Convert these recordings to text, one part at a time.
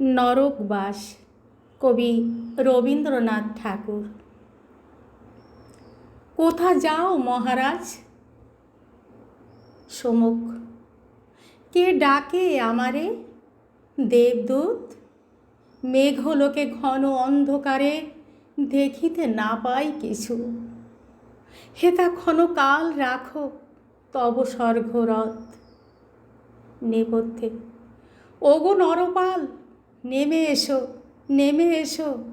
নরকবাস কবি রবীন্দ্রনাথ ঠাকুর। কোথা যাও মহারাজ? সমুখ। কে ডাকে আমারে? দেবদূত? মেঘলোকে ঘন অন্ধকারে দেখিতে না পাই কিছু। হেতা ক্ষণকাল রাখো, তব স্বর্গরথ। নেপথ্যে, ওগো নরপাল নেমে এসো নেমে এসো।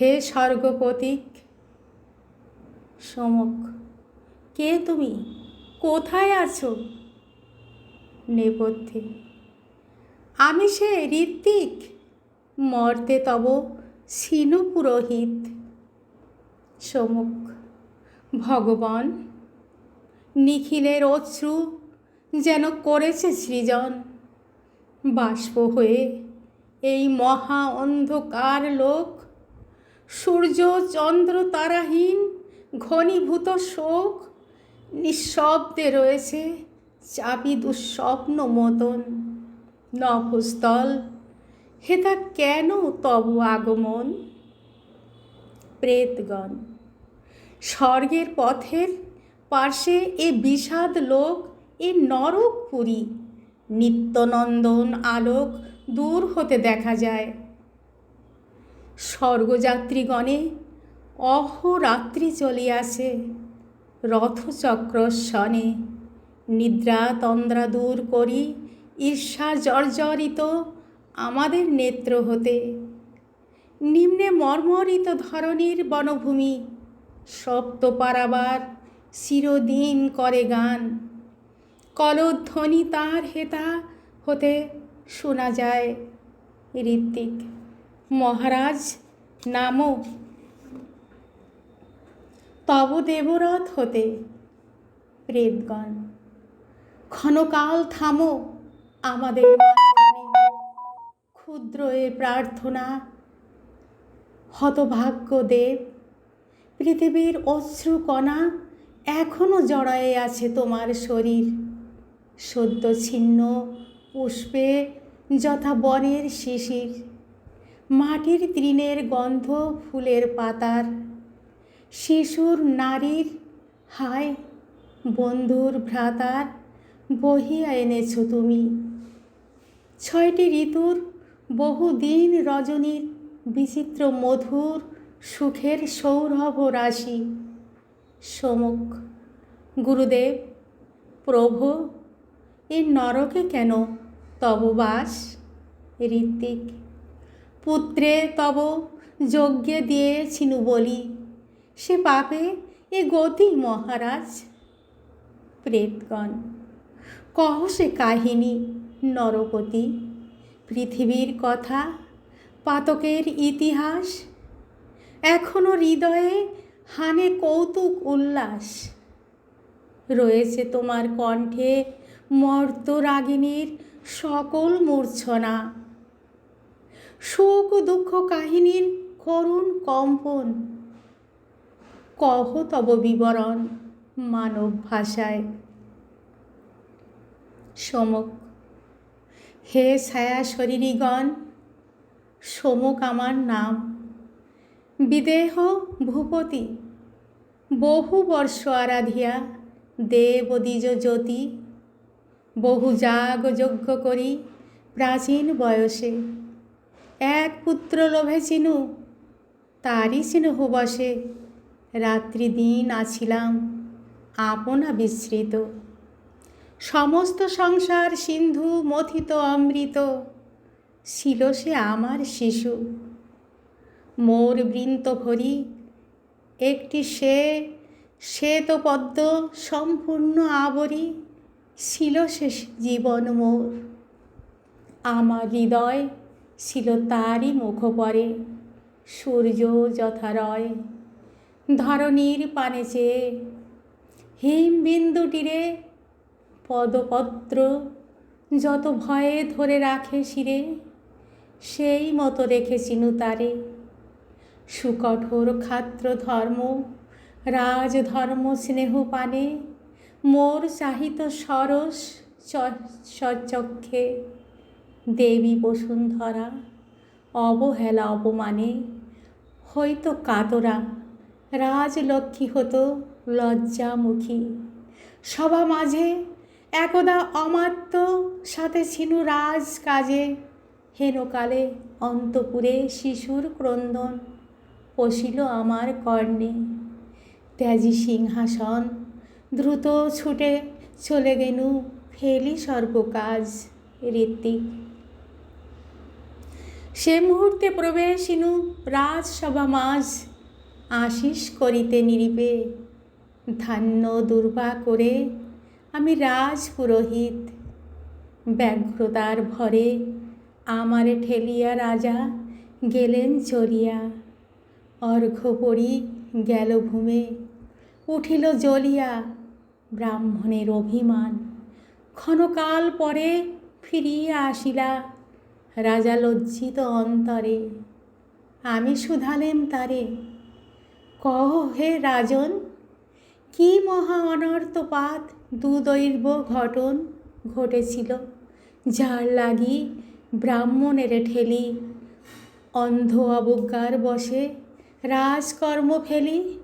হে স্বর্গপতিক সমক, কে তুমি? কোথায় আছো? নেপথ্যে। আমি সে ঋত্বিক, মর্তে তব সিনু পুরোহিত। সমুখ ভগবান, নিখিলের অশ্রু যেন করেছে সৃজন। বাষ্প হয়ে এই মহা অন্ধকার লোক। সূর্য, চন্দ্র, তারাহীন, ঘনীভূত শোক, নিঃশব্দে রয়েছে চাবি দুঃস্বপ্ন মতন নভস্থল হেতা কেন তব আগমন? প্রেতগণ, স্বর্গের পথের পার্শ্বে এ বিষাদ লোক, এ নরক পুরী নিত্যনন্দন আলোক দূর হতে দেখা যায়। স্বর্গযাত্রীগণে অহরাত্রি চলিয়াছে। রথচক্র শনে নিদ্রা তন্দ্রা দূর করি ঈর্ষা জর্জরিত আমাদের নেত্র হতে। নিম্নে মর্মরিত ধরনীর বনভূমি সপ্ত পারাবার চিরদিন করে গান। কলধ্বনি তার হেতা হতে শোনা যায় ঋত্বিক। মহারাজ নামো তব দেবরথ হতে প্রেতগণ, ক্ষণকাল থামো আমাদের ক্ষুদ্র এ প্রার্থনা, হতভাগ্য দেব, পৃথিবীর অশ্রুকণা এখনও জড়ায়ে আছে তোমার শরীর। সদ্য ছিন্ন পুষ্পে যথা বনের শিশির, মাটির তৃণের গন্ধ ফুলের পাতার, শিশুর নারীর হায় বন্ধুর ভ্রাতার, বহিয়া এনেছ তুমি। ছয়টি ঋতুর বহুদিন রজনীর বিচিত্র মধুর সুখের সৌরভ রাশি। সমুখ, গুরুদেব, প্রভু, এ নরকে কেন তব বাস ঋত্বিক। পুত্রে তব যজ্ঞে দিয়েছিনু বলি, সে পাপে এ গতি মহারাজ প্রেতগণ। কহ সে কাহিনী, নরপতি, পৃথিবীর কথা, পাতকের ইতিহাস, এখনও হৃদয়ে হানে কৌতুক উল্লাস। রয়েছে তোমার কণ্ঠে মর্তরাগিনীর সকল মূর্ছনা। সুখ দুঃখ কাহিনীর করুণ কম্পন। কহ তব বিবরণ মানব ভাষায়। সমক, হে ছায়া শরীরীগণ, সমক আমার নাম। বিদেহ ভূপতি, বহু বর্ষ আরাধিয়া, দেব দ্বিজ জ্যোতি। বহু যাগ যজ্ঞ করি প্রাচীন বয়সে। এক পুত্র লোভে চিনু, তারই চিনুহ বসে। রাত্রি দিন আছিলাম আপনা বিস্মৃত সমস্ত সংসার সিন্ধু মথিত অমৃত, ছিল সে আমার শিশু। মোর বৃন্ত ভরি, একটি সে শ্বেত পদ্ম সম্পূর্ণ আবরি। ছিল সে জীবন মোর। আমার হৃদয় ছিল তারই মুখপরে। সূর্য যথারয় ধরণীর পানে চেয়ে। হিমবিন্দুটিরে পদপত্র যত ভয়ে ধরে রাখে শিরে, সেই মতো রেখেছিনু তারে সুকঠোর খাত্র ধর্ম রাজধর্ম, স্নেহ পানে মোর চাহিত সরস সচক্ষে দেবী বসুন্ধরা, অবহেলা অপমানে হয়তো কাতরা, রাজলক্ষ্মী হতো লজ্জামুখী। সভা মাঝে একদা অমাত্য সাথে ছিল রাজ কাজে, হেনকালে অন্তপুরে শিশুর ক্রন্দন, পশিল আমার কর্ণে। ত্যাজি সিংহাসন দ্রুত ছুটে চলে গেনু ফেলি সর্বকাজ ঋত্বিক। সে মুহূর্তে প্রবেশিনু রাজসভা মাঝ, আশিস করিতে নিরিবে ধান্য দুর্বা করে আমি রাজ পুরোহিত, ব্যগ্রতার ভরে আমারে ঠেলিয়া রাজা গেলেন চলিয়া। অর্ঘ্য পড়ি গেল ভূমে, উঠিল জ্বলিয়া ব্রাহ্মণের অভিমান। ক্ষণকাল পরে ফিরিয়া আসিলা রাজা লজ্জিত অন্তরে। আমি শুধালেম তারে। কহ হে রাজন, কি মহা অনর্থপাত দুদৈর্ব ঘটন ঘটেছিল, যার লাগি ব্রাহ্মণের ঠেলি। অন্ধ অবজ্ঞার বসে রাজকর্ম ফেলি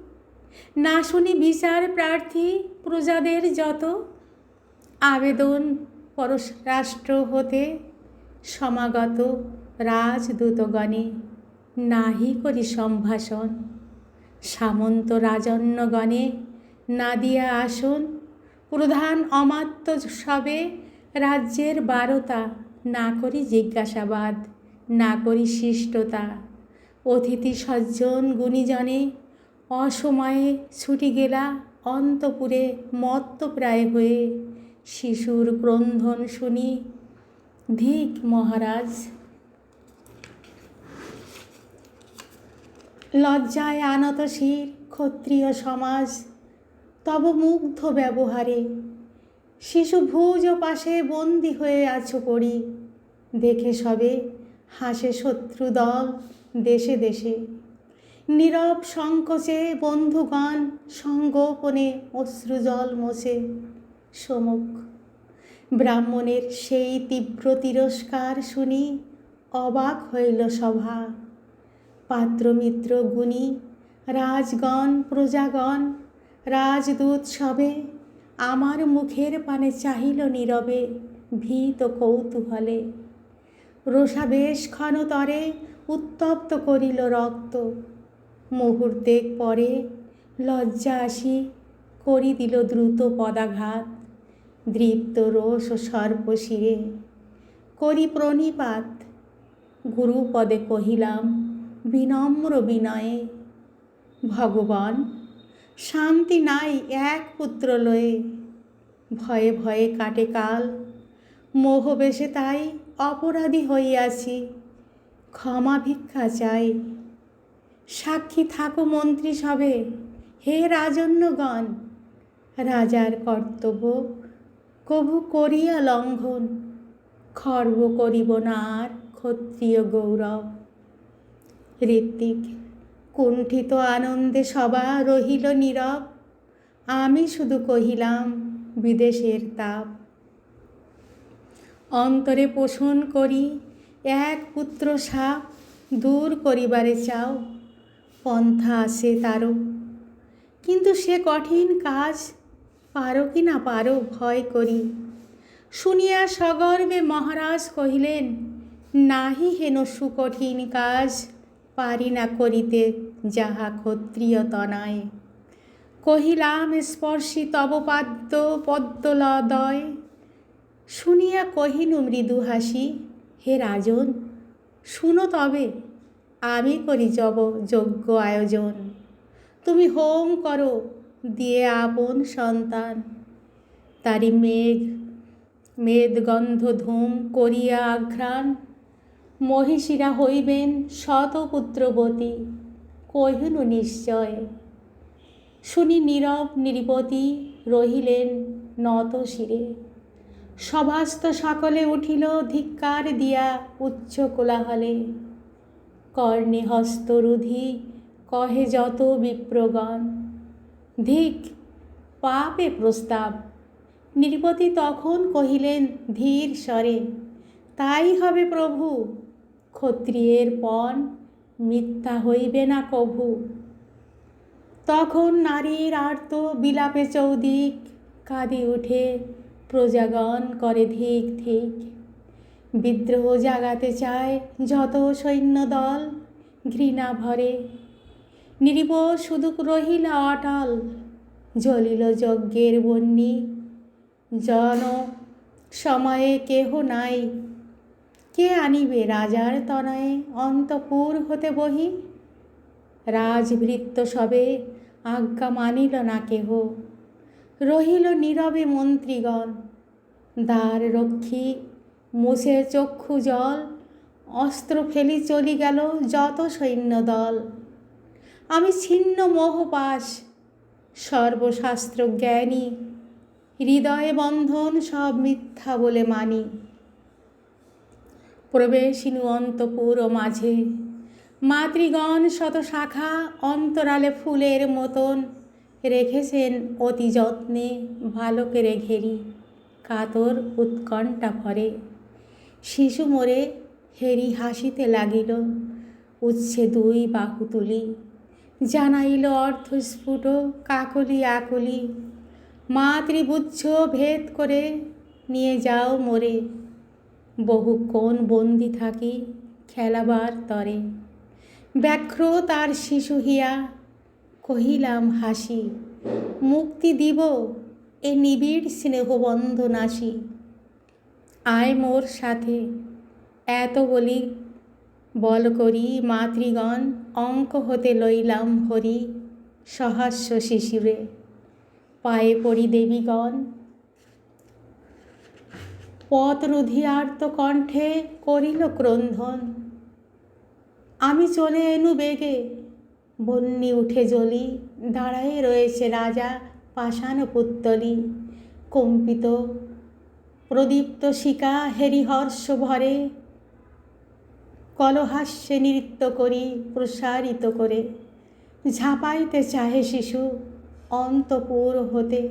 না শুনি বিচার প্রার্থী প্রজাদের যত আবেদন পররাষ্ট্র হতে সমাগত রাজদূতগণে নাহি করি সম্ভাষণ। সামন্ত রাজন্যগণে না দিয়া আসন। প্রধান অমাত্য সবে রাজ্যের বারতা। না করি জিজ্ঞাসাবাদ, না করি শিষ্টতা। অতিথি সজ্জন গুণীজনে অসময়ে ছুটি গেলা অন্তপুরে মত্তপ্রায় হয়ে। শিশুর ক্রন্ধন শুনি ধিক মহারাজ। লজ্জায় আনত শির ক্ষত্রিয় সমাজ, তব মুগ্ধ ব্যবহারে। শিশু ভুজ পাশে বন্দি হয়ে আছো পড়ি। দেখে সবে হাসে শত্রু দল দেশে দেশে। নীরব সংকোচে বন্ধুগণ সঙ্গোপনে অশ্রুজল মোছে। সমুখ, ব্রাহ্মণের সেই তীব্র তিরস্কার শুনি অবাক হইল সভা। পাত্রমিত্র গুণী, রাজগণ, প্রজাগণ, রাজদূত সবে আমার মুখের পানে চাহিল নীরবে ভীত কৌতূহলে। রোষাবেশ ক্ষণতরে উত্তপ্ত করিল রক্ত। মুহূর্তে পরে লজ্জা আসি করি দিল দ্রুত পদাঘাত, দৃপ্ত রোষ ও সর্পশিরে করি প্রণিপাত, গুরুপদে কহিলাম, বিনম্র বিনয়ে, ভগবান, শান্তি নাই এক পুত্র লয়ে। ভয়ে ভয়ে কাটে কাল মোহবেশে তাই অপরাধী হইয়াছি। ক্ষমা ভিক্ষা চাই। সাক্ষী থাকো মন্ত্রী সবে। হে রাজন্যগণ, রাজার কর্তব্য কভু করিয়া লঙ্ঘন, খর্ব করিব না আর ক্ষত্রিয় গৌরব। ঋত্বিক, কুণ্ঠিত আনন্দে সবা রহিল নীরব। আমি শুধু কহিলাম, বিদেশের তাপ। অন্তরে পোষণ করি, এক পুত্র সাপ দূর করিবারে চাও। পন্থা আছে তারও। কিন্তু সে কঠিন কাজ পারো কি না পারো ভয় করি। শুনিয়া সগর্বে মহারাজ কহিলেন, নাহি হেন সুকঠিন কাজ, পারি না করিতে যাহা ক্ষত্রিয় তনয় কহিলাম, স্পর্শী তব পাদ্য পদ্মলদয়। শুনিয়া কহিনু মৃদু হাসি, হে রাজন, শুনো তবে। আমি করি জব যজ্ঞ আয়োজন। তুমি হোম করো, দিয়ে আপন সন্তান। তারি মেঘ মেদগন্ধ ধূম করিয়া আঘ্রাণ। মহিষীরা হইবেন শতপুত্রবতী, কহিনু নিশ্চয়। শুনি নীরব নিরিপতি রহিলেন নত শিরে। সভাস্ত সকলে উঠিল, ধিক্কার দিয়া উচ্চ কোলাহলে। কর্ণে হস্তরুধি কহে যত বিপ্রগণ ধিক, পাপে প্রস্তাব। নৃপতি তখন কহিলেন, ধীর স্বরে, তাই হবে প্রভু, ক্ষত্রিয়ের পণ মিথ্যা হইবে না কভু। তখন নারীর আর্ত বিলাপে চৌদিক, কাঁদি উঠে প্রজাগণ করে ধিক ধিক। বিদ্রোহ জাগাতে চায় যত সৈন্যদল, ঘৃণা ভরে। নিরিব শুধু রহিল অটল জ্বলিল যজ্ঞের বন্যি। জন, সময়ে কেহ নাই। কে আনিবে রাজার তনয়ে অন্তপুর হতে বহি? রাজভৃত্য সবে আজ্ঞা মানিল না কেহ। রহিল নীরবে মন্ত্রীগণ, দ্বার রক্ষী মুছে চক্ষু জল, অস্ত্র ফেলি চলি গেল যত সৈন্যদল আমি ছিন্ন মোহপাশ, সর্বশাস্ত্র জ্ঞানী, হৃদয়ে বন্ধন সব মিথ্যা বলে মানি। প্রবেশিনু অন্তপুর ও মাঝে, মাতৃগণ শত শাখা অন্তরালে ফুলের মতন রেখেছেন অতি যত্নে ভালো করে ঘেরি, কাতর উৎকণ্ঠা ভরে। শিশু মোরে হেরি হাসিতে লাগিল, উচ্ছে দুই বাহু তুলি। জানাইল অর্ধস্ফুট কাকলি আকুলি। মাতৃবুচ্ছ ভেদ করে নিয়ে যাও মোরে। বহুক্ষণ বন্দি থাকি খেলাবার তরে। ব্যাঘ্র তার শিশু হিয়া, কহিলাম হাসি, মুক্তি দিব এ নিবিড় স্নেহবন্ধ নাসি আয় মোর সাথে। এত বলি বল করি, মাতৃগণ, অঙ্ক হতে লইলাম হরি সহাস্য শিশিরে। পায়ে পড়ি দেবীগণ। পথ রুধিয়ার্ত কণ্ঠে করিল ক্রন্ধন। আমি চলে এনু বেগে বন্যি উঠে জ্বলি, দাঁড়ায়ে রয়েছে রাজা পাষাণ পুত্তলি। কম্পিত প্রদীপ্ত শিকা হেরিহর্ষ ভরে, কলহাস্যে নৃত্য করি প্রসারিত করে, ঝাঁপাইতে চাহে শিশু অন্তপুর হতে।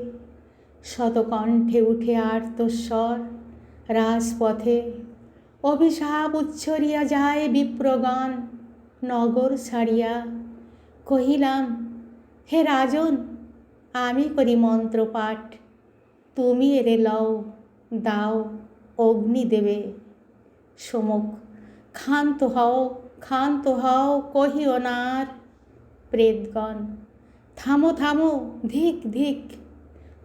শতকণ্ঠে উঠে আর্তস্বর, রাজপথে অভিশাপ উচ্ছরিয়া যায় বিপ্রগণ নগর ছাড়িয়া কহিলাম, হে রাজন, আমি করি মন্ত্রপাঠ, তুমি এরে লও। দাও অগ্নি দেবে। সমুখ, ক্ষান্ত হও ক্ষান্ত হও, কহিও নার প্রেতগণ, থামো থামো, ধিক ধিক।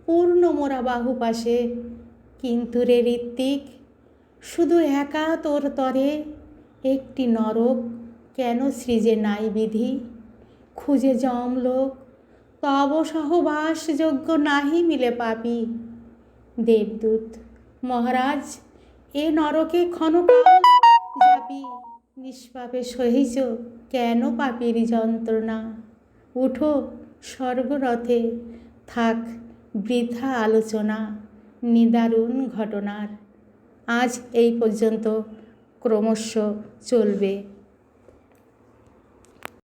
পূর্ণ মোরা বাহু পাশে কিন্তু রে ঋত্বিক, শুধু একা তোর তরে একটি নরক কেন সৃজে নাই বিধি? খুঁজে জমলোক তব সহবাসযোগ্য নাহি মিলে পাপি। দেবদূত মহারাজ, এ নরকে ক্ষণকাল যাবি নিষ্পাপে সহিচ কেন পাপের যন্ত্রণা? উঠো, স্বর্গরথে, থাক বৃথা আলোচনা, নিদারুণ ঘটনার। আজ এই পর্যন্ত ক্রমশ চলবে।